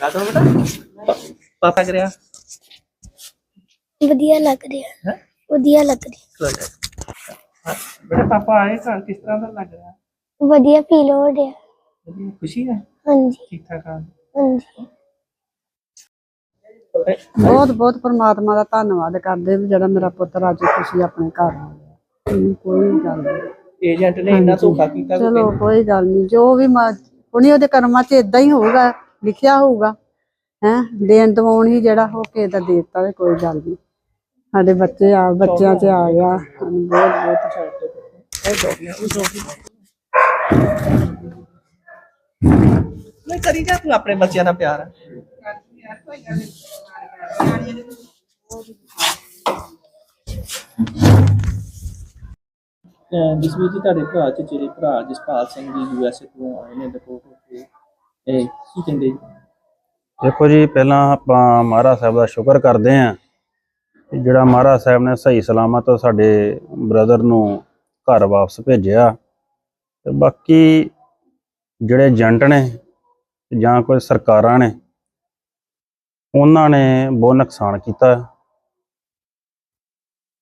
ਕਾਹਤੋਂ ਬੇਟਾ? ਪਾ- ਪਾਪਾ ਕਰਿਆ? ਵਧੀਆ ਲੱਗ ਰਿਹਾ। ਹੈ? ਵਧੀਆ ਲੱਗ ਰਿਹਾ। ਬੇਟਾ ਪਾਪਾ ਆਏ ਘਰ ਕਿਸ ਤਰ੍ਹਾਂ ਦਾ ਲੱਗ ਰਿਹਾ? ਵਧੀਆ ਫੀਲ ਹੋ ਰਿਹਾ। ਵਧੀਆ ਖੁਸ਼ੀ ਹੈ? ਹਾਂਜੀ। ਠੀਕ ਠਾਕ ਆ। ਹਾਂਜੀ। ਬਹੁਤ ਬਹੁਤ ਪਰਮਾਤਮਾ ਦਾ ਧੰਨਵਾਦ ਕਰਦੇ ਵੀ ਜਿਹੜਾ ਮੇਰਾ ਪੁੱਤਰ ਅੱਜ ਖੁਸ਼ੀ ਆਪਣੇ ਘਰ ਆ ਗਿਆ। ਕੋਈ ਗੱਲ ਨਹੀਂ। ਏਜੰਟ ਨੇ ਇੰਨਾ ਧੋਖਾ ਕੀਤਾ ਚਲੋ ਕੋਈ ਗੱਲ ਨਹੀਂ। ਜੋ ਵੀ ਉਹਨੇ ਉਹਦੇ ਕਰਮਾਂ 'ਚ ਇਦਾਂ ਹੀ ਹੋਊਗਾ, ਲਿਖਿਆ ਹੋਊਗਾ, ਹੈ, ਦੇਣ ਦਵਾਉਣ ਹੀ ਜਿਹੜਾ ਹੋ ਕੇ ਦਾ ਦੇਤਾ ਤੇ ਕੋਈ ਗੱਲ ਨਹੀਂ। ਸਾਡੇ ਬੱਚੇ ਆ, ਬੱਚਿਆਂ 'ਚ ਆ ਗਿਆ, ਸਾਨੂੰ ਬਹੁਤ ਬਹੁਤ ਉਹ ਕਰੀ ਜਾ ਤੂੰ ਆਪਣੇ ਬੱਚਿਆਂ ਨਾਲ ਪਿਆਰ। ਜਿਸਵੀ ਜੀ ਤੁਹਾਡੇ ਭਰਾ ਚ ਜਿਹੜੇ ਭਰਾ ਜਸਪਾਲ ਸਿੰਘ ਜੀ ਯੂਐਸਏ ਤੋਂ ਆਏ ਨੇ ਰਿਪੋਰਟ ਹੋ ਕੇ ਇਹ ਕੀ ਕਹਿੰਦੇ ਜੀ? ਦੇਖੋ ਜੀ, ਪਹਿਲਾਂ ਆਪਾਂ ਮਹਾਰਾਜ ਸਾਹਿਬ ਦਾ ਸ਼ੁਕਰ ਕਰਦੇ ਆਂ ਕਿ ਜਿਹੜਾ ਮਹਾਰਾਜ ਸਾਹਿਬ ਨੇ ਸਹੀ ਸਲਾਮਤ ਸਾਡੇ ਬ੍ਰਦਰ ਨੂੰ ਘਰ ਵਾਪਸ ਭੇਜਿਆ ਤੇ ਬਾਕੀ ਜਿਹੜੇ ਏਜੰਟ ਨੇ ਜਾਂ ਕੋਈ ਸਰਕਾਰਾਂ ਨੇ, ਉਹਨਾਂ ਨੇ ਬਹੁਤ ਨੁਕਸਾਨ ਕੀਤਾ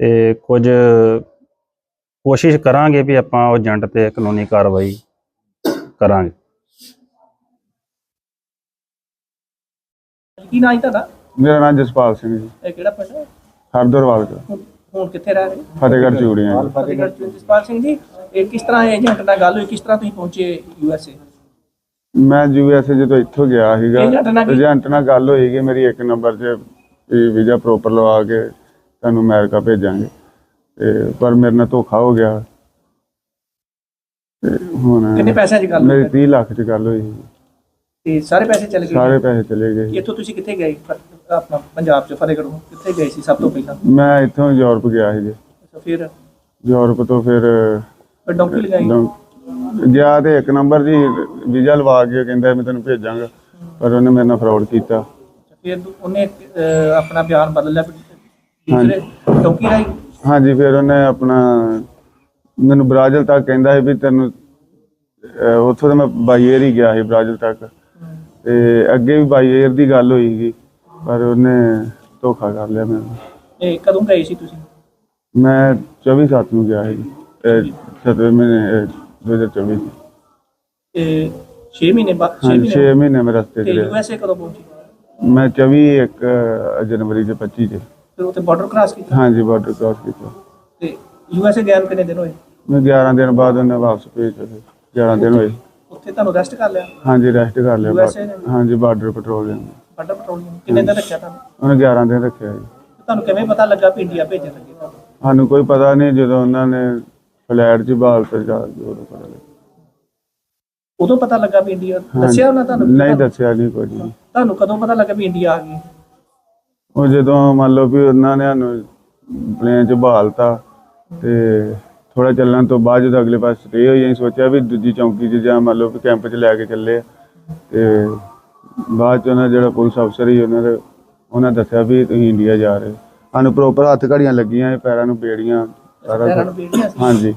ਤੇ ਕੁਝ ਕੋਸ਼ਿਸ਼ ਕਰਾਂਗੇ ਵੀ ਆਪਾਂ ਉਹ ਏਜੰਟ ਤੇ ਕਾਨੂੰਨੀ ਕਾਰਵਾਈ ਕਰਾਂਗੇ। ਕੀ ਨਾਂ ਤੁਹਾਡਾ? ਮੇਰਾ ਨਾਮ ਜਸਪਾਲ ਸਿੰਘ ਜੀ। ਇਹ ਕਿਹੜਾ ਪਿੰਡ ਹੈ? ਹਰਦਰਵਾਲ ਦਾ ਹੁਣ ਹੁਣ ਕਿੱਥੇ ਰਹਿ ਰਹੇ? ਫਤਿਹਗੜ੍ਹ ਚੂੜੀਆਂ ਜੀ। ਫਤਿਹਗੜ੍ਹ ਚ ਜਸਪਾਲ ਸਿੰਘ ਜੀ ਇਹ ਕਿਸ ਤਰ੍ਹਾਂ ਏਜੰਟ ਨਾਲ ਗੱਲ ਹੋਈ? ਕਿਸ ਤਰ੍ਹਾਂ ਤੁਸੀਂ ਪਹੁੰਚੇ ਯੂਐਸਏ ਮੈਂ ਯੂਐਸਏ ਜਦੋਂ ਇੱਥੋਂ ਗਿਆ ਸੀਗਾ ਏਜੰਟ ਨਾਲ ਕੀ- ਏਜੰਟ ਨਾਲ ਗੱਲ ਹੋਈ ਕਿ ਮੇਰੀ ਇੱਕ ਨੰਬਰ 'ਚ ਵੀਜ਼ਾ ਪ੍ਰੋਪਰ ਲਵਾ ਕੇ ਤੁਹਾਨੂੰ ਅਮਰੀਕਾ ਭੇਜਾਂਗੇ। ਤੇ ਪਰ ਮੇਰੇ ਨਾਲ ਧੋਖਾ ਹੋ ਗਿਆ। ਤੇ ਹੁਣ ਕਿੰਨੇ ਪੈਸਿਆਂ 'ਚ ਗੱਲ ਮੇਰੀ ਹੋਈ? 30 ਲੱਖ 'ਚ ਗੱਲ ਹੋਈ। ਸੀ। ਤੇ ਸਾਰੇ ਪੈਸੇ ਚਲੇ ਗਏ? ਸਾਰੇ ਪੈਸੇ ਚਲੇ ਗਏ। ਇੱਥੋਂ ਤੁਸੀਂ ਕਿੱਥੇ ਗਏ? ਆਪਣਾ ਪੰਜਾਬ 'ਚ ਫਤਿਹਗੜ੍ਹ। ਕਿੱਥੇ ਗਏ ਸੀ ਸਭ ਤੋਂ ਪਹਿਲਾਂ? ਮੈਂ ਇੱਥੋਂ ਯੂਰਪ ਗਿਆ ਸੀ ਜੀ। ਅੱਛਾ ਫਿਰ? ਯੂਰਪ ਤੋਂ ਫਿਰ ਫਿਰ ਡੌਂਕੀ ਲਗਾਈ? ਗਿਆ ਤੇ ਇੱਕ ਨੰਬਰ ਜੀ ਵੀਜ਼ਾ ਲਵਾ ਕੇ ਕਹਿੰਦਾ ਮੈਂ ਤੈਨੂੰ ਭੇਜਾਂਗਾ। ਪਰ ਉਹਨੇ ਮੇਰੇ ਨਾਲ ਫਰਾਡ ਕੀਤਾ। ਫਿਰ ਦੂ- ਉਹਨੇ ਆਪਣਾ ਬਿਆਨ ਬਦਲ ਲਿਆ। ਰਾਈ ਹਾਂਜੀ। ਫਿਰ ਉਹਨੇ ਆਪਣਾ ਮੈਨੂੰ ਬ੍ਰਾਜ਼ਿਲ ਤੱਕ ਕਹਿੰਦਾ ਸੀ ਵੀ ਤੈਨੂੰ ਅਹ ਉੱਥੋਂ ਤਾਂ ਮੈਂ ਬਾਈ ਏਅਰ ਹੀ ਗਿਆ ਸੀ ਬ੍ਰਾਜ਼ਿਲ ਤੱਕ। ਤੇ ਅੱਗੇ ਵੀ ਬਾਈ ਏਅਰ ਦੀ ਗੱਲ ਹੋਈ ਸੀ ਪਰ ਉਹਨੇ ਧੋਖਾ ਕਰ ਲਿਆ ਮੈਨੂੰ ਇਹ ਕਦੋਂ ਗਏ ਸੀ ਤੁਸੀਂ? ਮੈਂ 24 ਸੱਤ ਨੂੰ ਗਿਆ ਸੀ। 7ਵੇਂ ਮਹੀਨੇ ਅਹ 2024 ਚ। ਇਹ 6 ਮਹੀਨੇ ਬਾਅਦ 6 ਹਾਂਜੀ 6 ਮਹੀਨੇ ਮਹੀਨੇ ਮੈਂ ਰਸਤੇ ਤੇ ਤੇ ਰਿਹਾ। ਯੂਐਸਏ ਕਦੋਂ ਪਹੁੰਚੇ? ਮੈਂ 24 ਇੱਕ ਅਹ, ਜਨਵਰੀ ਦੇ 25 ਚ। ਫਿਰ ਉੱਥੇ ਬਾਰਡਰ ਕ੍ਰਾਸ ਕੀਤਾ? ਹਾਂਜੀ ਬਾਰਡਰ ਕ੍ਰਾਸ ਕੀਤਾ। ਤੇ ਯੂਐਸਏ ਗਏ ਨੂੰ ਕਿੰਨੇ ਦਿਨ ਹੋਏ? ਮੈਂ 11 ਦਿਨ ਬਾਅਦ ਉਹਨੇ ਵਾਪਸ ਭੇਜ ਦਿੱਤੇ। 11 ਦਿਨ ਹੋਏ। ਉੱਥੇ ਤੁਹਾਨੂੰ ਰੈਸਟ ਕਰ ਲਿਆ? ਹਾਂਜੀ ਰੈਸਟ ਕਰ ਲਿਆ। USA ਨੇ? ਬਾਰਡਰ- ਹਾਂਜੀ ਬਾਰਡਰ ਪੈਟਰੋਲਿੰਗ ਬਾਰਡਰ ਪੈਟਰੋਲਿੰਗ ਕਿੰਨੇ ਦਿਨ ਰੱਖਿਆ ਤੁਹਾਨੂੰ? ਉਹਨੇ 11 ਦਿਨ ਰੱਖਿਆ ਜੀ। ਤੁਹਾਨੂੰ ਕਿਵੇਂ ਪਤਾ ਲੱਗਾ ਵੀ ਇੰਡੀਆ ਭੇਜਣ ਲੱਗੇ ਤੁਹਾਨੂੰ? ਸਾਨੂੰ ਕੋਈ ਪਤਾ ਨਹੀਂ ਜਦੋਂ ਉਹਨਾਂ ਨੇ ਫਲੈਟ 'ਚ ਬਾਲ ਤੇ ਜਾ ਉਦੋਂ ਪਤਾ ਲੱਗਾ। ਉਦੋਂ ਪਤਾ ਲੱਗਾ ਵੀ ਇੰਡੀਆ ਦੱਸਿਆ ਉਹਨਾਂ ਤੁਹਾਨੂੰ? ਨਹੀਂ ਦੱਸਿਆ ਨਹੀਂ ਕੁਝ ਵੀ। ਤੁਹਾਨੂੰ ਕਦੋਂ ਪਤਾ ਲੱਗਾ ਵੀ ਇੰਡੀਆ ਆ ਗਈ? ਉਹ ਜਦੋਂ ਮੰਨ ਲਓ ਵੀ ਉਹਨਾਂ ਨੇ ਸਾਨੂੰ ਪਲੇਨ 'ਚ ਬਹਾਲਤਾ ਤੇ ਥੋੜਾ ਚੱਲਣ ਤੋਂ ਬਾਅਦ ਜਦੋਂ ਅਗਲੇ ਪਾਸੇ ਸਟੇ ਹੋਈ ਅਸੀਂ ਸੋਚਿਆ ਵੀ ਦੂਜੀ ਚੌਂਕੀ 'ਚ ਜਾਂ ਮੰਨ ਲਓ ਵੀ ਕੈਂਪ 'ਚ ਲੈ ਕੇ ਚੱਲੇ। ਤੇ ਬਾਅਦ 'ਚ ਉਹਨਾਂ ਜਿਹੜਾ ਪੁਲਿਸ ਅਫਸਰ ਸੀ ਉਹਨਾਂ ਦੇ ਉਹਨਾਂ ਦੱਸਿਆ ਵੀ ਤੁਸੀਂ ਇੰਡੀਆ ਜਾ ਰਹੇ। ਸਾਨੂੰ ਪ੍ਰੋਪਰ ਹੱਥ ਘੜੀਆਂ ਲੱਗੀਆਂ ਪੈਰਾਂ ਨੂੰ ਬੇੜੀਆਂ ਸਾਰਾ ਹਾਂਜੀ।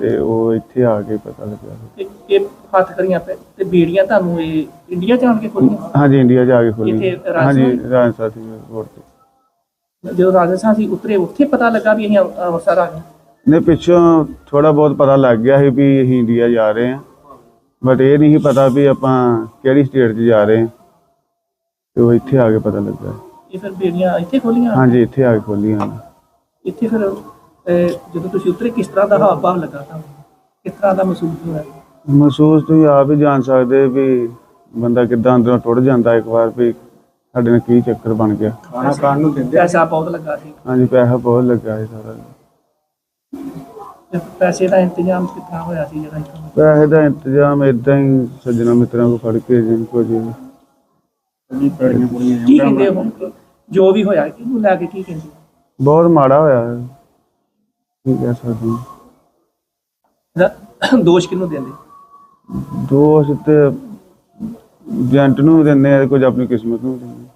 ਤੇ ਉਹ ਇੱਥੇ ਆ ਕੇ ਪਤਾ ਲੱਗਿਆ। ਇਹ ਹੱਥ ਕਰੀਆਂ ਤੇ ਬੀੜੀਆਂ ਤੁਹਾਨੂੰ ਇਹ ਇੰਡੀਆ ਜਾਣ ਕੇ ਖੋਲੀਆਂ? ਹਾਂਜੀ ਇੰਡੀਆ ਜਾ ਕੇ ਖੋਲੀ ਇੱਥੇ ਰਾਜਸਥਾਨ? ਹਾਂਜੀ ਰਾਜਸਥਾਨ ਰੋਡ ਤੇ। ਜਦੋਂ ਰਾਜਸਥਾਨ ਸੀ ਉਤਰੇ ਉੱਥੇ ਪਤਾ ਲੱਗਾ ਵੀ ਅਸੀਂ ਅੰਮ੍ਰਿ- ਅੰਮ੍ਰਿਤਸਰ ਆ ਗਏ। ਨੇ ਪਿੱਛੋਂ ਥੋੜਾ ਬਹੁਤ ਪਤਾ ਲੱਗ ਗਿਆ ਸੀ ਵੀ ਅਸੀਂ ਇੰਡੀਆ ਜਾ ਰਹੇ ਹਾਂ। ਬਟ ਇਹ ਨਹੀਂ ਸੀ ਪਤਾ ਵੀ ਆਪਾਂ ਕਿਹੜੀ ਸਟੇਟ 'ਚ ਜਾ ਰਹੇ ਹਾਂ। ਤੇ ਉਹ ਇੱਥੇ ਆ ਕੇ ਪਤਾ ਲੱਗਾ। ਇਹ ਫਿਰ ਬੀੜੀਆਂ ਇੱਥੇ ਖੋਲੀਆਂ? ਹਾਂਜੀ ਇੱਥੇ ਆ ਕੇ ਖੋਲੀਆਂ ਇੱਥੇ ਫਿਰ ਅਹ, ਜਦੋਂ ਤੁਸੀਂ ਉਤਰੇ ਕਿਸ ਤਰ੍ਹਾਂ ਦਾ ਹਾਵ ਭਾਵ ਲੱਗਾ ਤੁਹਾਨੂੰ? ਕਿਸ ਤਰ੍ਹਾਂ ਦਾ ਮਹਿਸੂਸ ਹੋਇਆ? ਮਹਿਸੂਸ ਤੁਸੀਂ ਆਪ ਹੀ ਜਾਣ ਸਕਦੇ ਵੀ ਬੰਦਾ ਕਿੱਦਾਂ ਅੰਦਰੋਂ ਟੁੱਟ ਜਾਂਦਾ ਇੱਕ ਵਾਰ ਵੀ। ਸਾਡੇ ਨਾਲ ਕੀ ਚੱਕਰ ਬਣ ਗਿਆ? ਖਾਣਾ ਖਾਣ ਨੂੰ ਦਿੰਦੇ ਪੈਸਾ ਬਹੁਤ ਲੱਗਾ ਸੀ। ਹਾਂਜੀ ਪੈਸਾ ਬਹੁਤ ਲੱਗਾ ਸੀ ਸਾਰਾ ਤੇ ਪੈਸੇ ਦਾ ਇੰਤਜ਼ਾਮ ਕਿੱਥਾਂ ਹੋਇਆ ਸੀ ਜਿਹੜਾ ਇੱਥੋਂ? ਪੈਸੇ ਦਾ ਇੰਤਜ਼ਾਮ ਇਦਾਂ ਹੀ ਸੱਜਣਾ ਮਿੱਤਰਾਂ ਕੋ ਫੜ ਕੇ ਜਿੰਨ ਕੋ ਜੀ। ਕੀ ਕਹਿੰਦੇ ਹੁਣ ਜੋ ਵੀ ਹੋਇਆ ਕਿਹਨੂੰ ਲੈ ਕੇ ਕੀ ਕਹਿੰਦੇ? ਬਹੁਤ ਮਾੜਾ ਹੋਇਆ। ਹੈ। ਕੀ ਕਹਿ ਸਕਦੇ ਹਾਂ। ਇਹਦਾ ਦੋਸ਼ ਕਿਹਨੂੰ ਦਿੰਦੇ? ਦੋਸ਼ ਤੇ ਏਜੰਟ ਨੂੰ ਵੀ ਦਿੰਦੇ ਆ ਕੁਝ ਆਪਣੀ ਕਿਸਮਤ ਨੂੰ ਵੀ ਦਿੰਦੇ ਆ।